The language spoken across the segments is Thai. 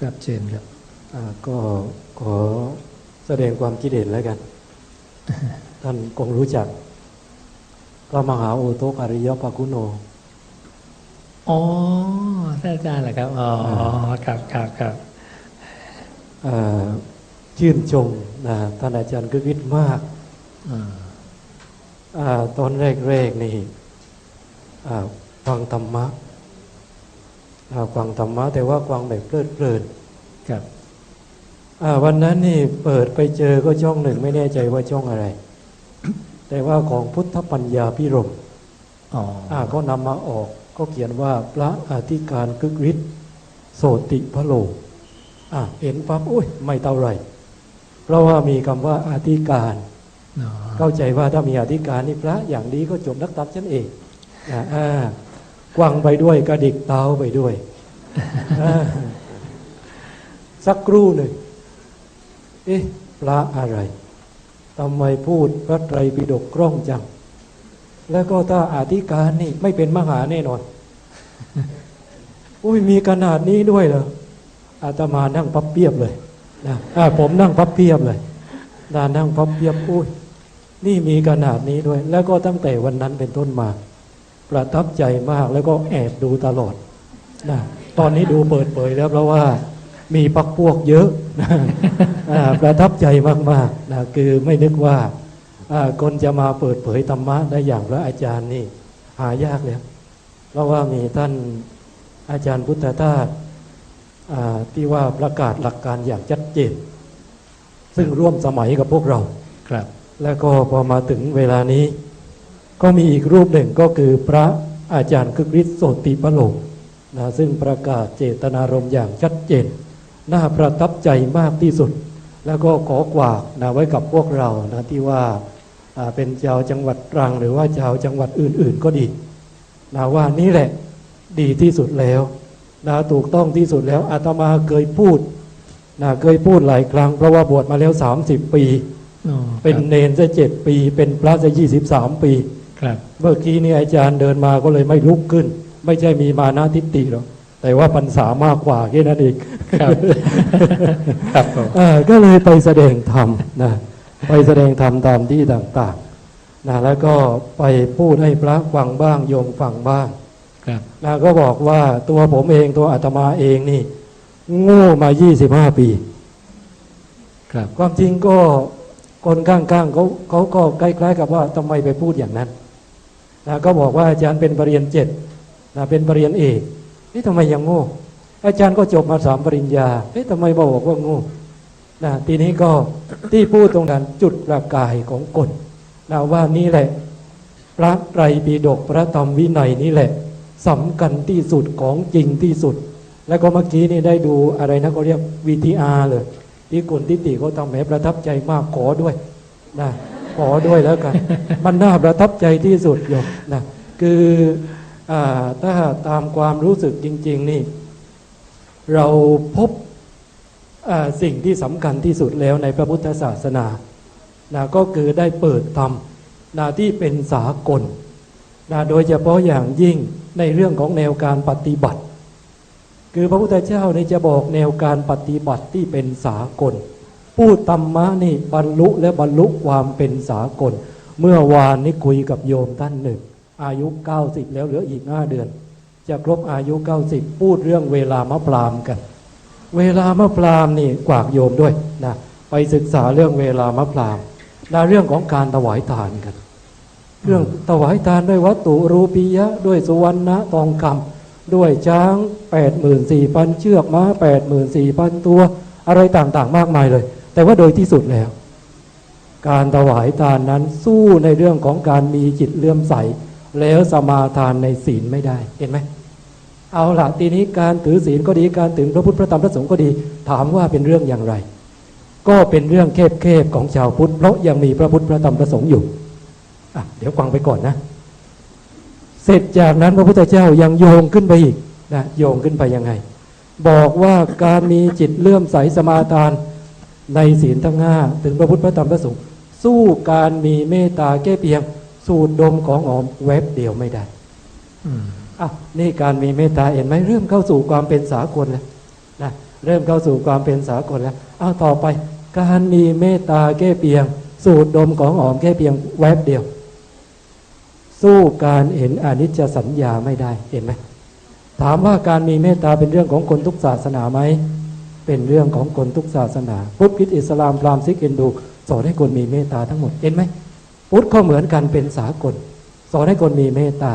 ครับเชิญครับอ่าก็ขอแสดงความคิดเห็นแล้วกัน ท่านคงรู้จัก พระมหาโอตกอริยภกุโนอ๋อท่านอาจารย์เหรอครับ อ๋อ ครับครับครับอ่าชื่นชมนะท่านอาจารย์กึกฤทธิ์มากอ่าอาตอนแรกๆนี่อ่าฟังธรรมะอ่า ฟังธรรมะแต่ว่าฟังแบบเพลิดเพลินครับอ่าวันนั้นนี่เปิดไปเจอก็ช่องหนึ่งไม่แน่ใจว่าช่องอะไร แต่ว่าของพุทธปัญญาพิรมอ๋ออ่าก็นำมาออกก็เขียนว่าพระอธิการกึกฤทธิ์โสติพะโลอ่าเห็นปั๊บอุ้ยไม่เท่าไหร่เพราะว่ามีคำว่าอธิการอ๋อเข้าใจว่าถ้ามีอธิการนี่พระอย่างดีก็จบนักตัดฉันเองอ่าอ่า กวางไปด้วยกระดิกเท้าไปด้วย สักครู่หนึ่งเอ๊ะพระอะไรทำไมพูดพระไตรปิฎกกล้องจัง แล้วก็ถ้าอธิการนี่ไม่เป็นมหาแน่นอนอุ้ยมีขนาดนี้ด้วยเหรออาตมานั่งพับเพียบเลยนะผมนั่งพับเพียบเลยนานั่งพับเพียบอุ้ยนี่มีขนาดนี้ด้วย แล้วก็ตั้งแต่วันนั้นเป็นต้นมา ประทับใจมากแล้วก็แอบดูตลอดนะตอนนี้ดูเปิดเผยแล้วเพราะว่ามีปักพวกเยอะนะอ่าประทับใจมากๆนะคือไม่นึกว่าอ่าคนจะมาเปิดเผยธรรมะได้อย่างพระอาจารย์นี่หายากแล้วเพราะว่ามีท่านอาจารย์พุทธทาสอ่าที่ว่าประกาศหลักการอย่างชัดเจนซึ่งร่วมสมัยกับพวกเราครับ แล้วก็พอมาถึงเวลานี้ ก็มีอีกรูปหนึ่งก็คือพระอาจารย์คึกฤทธิ์โสติปโลกนะซึ่งประกาศเจตนารมณ์อย่างชัดเจน น่าประทับใจมากที่สุด แล้วก็ขอกวากนะไว้กับพวกเรานะที่ว่าอ่าเป็นชาวจังหวัดตรัง หรือว่าชาวจังหวัดอื่น ๆ ก็ดีนะว่านี่แหละดีที่สุดแล้วนะถูกต้องที่สุดแล้วอาตมาเคยพูดนะเคยพูดหลายครั้ง เพราะว่าบวชมาแล้ว 30 ปีอ๋อเป็นเนนซะเจ็ดปี เป็นพระซะยี่สิบสามปี ครับเมื่อกี้นี่อาจารย์เดินมาก็เลยไม่ลุกขึ้น ไม่ใช่มีมานาทิฏฐิหรอกแต่ว่าพรรษามากกว่าแค่นั้นเองครับครับผมเออก็เลยไปแสดงธรรมนะไปแสดงธรรมตามที่ต่างๆนะแล้วก็ไปพูดให้พระฟังบ้างโยมฟังบ้างครับนะก็บอกว่าตัวผมเองตัวอาตมาเองนี่โง่มา 25 ปี ครับ ความจริงก็คนข้างๆเขาเขาก็ใกล้ๆกับว่าทำไมไปพูดอย่างนั้น นะก็บอกว่าอาจารย์เป็นปรริญญาเจ็ดนะเป็นปรริญญาเอกนี่ทำไมยังโง่ อาจารย์ก็จบมาสามปริญญาเอ๊ะทำไมบอกว่าโง่นะทีนี้ก็ที่พูดตรงนั้นจุดประกายของกฎนะว่านี่แหละ พระไตรปิฎกพระธรรมวินัยนี่แหละสำคัญที่สุดของจริงที่สุด แล้วก็เมื่อกี้นี่ได้ดูอะไรนะเขาเรียก VTR เลยที่คุณทิติเขาทำแหมประทับใจมากขอด้วยนะ ขอด้วยแล้วกัน มันน่าประทับใจที่สุดโยมนะคืออาถ้าตามความรู้สึกจริง ๆ นี่ เราพบอ่าสิ่งที่สำคัญที่สุดแล้วในพระพุทธศาสนานะก็คือได้เปิดธรรมนะที่เป็นสากลนะโดยเฉพาะอย่างยิ่งในเรื่องของแนวการปฏิบัติ คือพระพุทธเจ้านี่จะบอกแนวการปฏิบัติที่เป็นสากล พูดธรรมะนี่บรรลุและบรรลุความเป็นสากล เมื่อวานนี้คุยกับโยมท่านหนึ่ง อายุ 90 แล้วเหลืออีก5เดือน จะครบอายุ 90 พูดเรื่องเวลามะพรามกัน เวลามะพรามนี่กวากโยมด้วยนะไปศึกษาเรื่องเวลามะพรามนะเรื่องของการถวายทานกัน เรื่องถวายทานด้วยวัตถุรูปียะ ด้วยสุวรรณะทองคำด้วยช้าง 84,000 เชือกม้า84,000 ตัว อะไรต่างๆ มากมายเลย แต่ว่าโดยที่สุดแล้ว การถวายทานนั้นสู้ในเรื่องของการมีจิตเลื่อมใส แล้วสมาทานในศีลไม่ได้เห็นไหมเอาละทีนี้การถือศีลก็ดีการถึงพระพุทธพระธรรมพระสงฆ์ก็ดี ถามว่าเป็นเรื่องอย่างไร ก็เป็นเรื่องแคบๆของชาวพุทธเพราะยังมีพระพุทธพระธรรมพระสงฆ์อยู่อะเดี๋ยวฟังไปก่อนนะ เสร็จจากนั้นพระพุทธเจ้ายังโยงขึ้นไปอีกนะโยงขึ้นไปยังไง บอกว่าการมีจิตเลื่อมใสสมาทาน ในศีลทั้งห้าถึงพระพุทธพระธรรมพระสงฆ์สู้การมีเมตตาแก้เพียง สูดดมของหอมแวบเดียวไม่ได้อืมอะนี่การมีเมตตาเห็นไหมเริ่มเข้าสู่ความเป็นสากลแล้วนะเริ่มเข้าสู่ความเป็นสากลแล้วเอาต่อไป การมีเมตตาแก้เพียง สูดดมของหอมแค่เพียงแวบเดียว สู้การเห็นอนิจจสัญญาไม่ได้เห็นไหมถามว่าการมีเมตตาเป็นเรื่องของคนทุกศาสนาไหม เป็นเรื่องของคนทุกศาสนา พุทธคริสต์อิสลามพราหมณ์ซิกเอนดู สอนให้คนมีเมตตาทั้งหมดเห็นไหมพุทธก็เหมือนกันเป็นสากล สอนให้คนมีเมตตา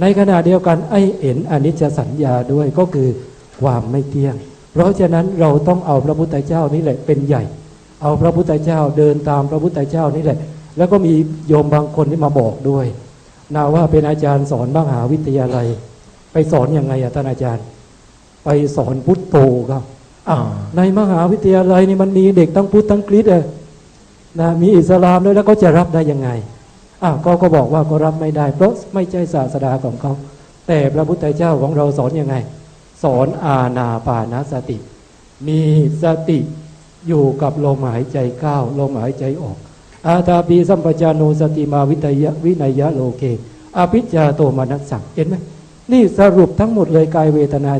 ในขณะเดียวกันไอเห็นอนิจจสัญญาด้วยก็คือความไม่เที่ยง เพราะฉะนั้นเราต้องเอาพระพุทธเจ้านี่แหละเป็นใหญ่ เอาพระพุทธเจ้าเดินตามพระพุทธเจ้านี่แหละ แล้วก็มีโยมบางคนที่มาบอกด้วยนาว่าเป็นอาจารย์สอนมหาวิทยาลัย ไปสอนยังไงอะท่านอาจารย์ ไปสอนพุทโธครับ ในมหาวิทยาลัยนี่มันมีเด็กทั้งพุทธทั้งคริสต์อะนะมีอิสลามด้วยแล้วก็จะรับได้ยังไงอะก็ก็บอกว่าก็รับไม่ได้ เพราะไม่ใช่ศาสดาของเขาแต่พระพุทธเจ้าของเราสอนยังไง สอนอาณาปานสติ มีสติอยู่กับลมหายใจเข้าลมหายใจออก อาตาปีสัมปจานุสติมาวิทยะวินัยะโลเกอภิจจาโตมานัสสังเห็นไหมนี่สรุปทั้งหมดเลยกายเวทนา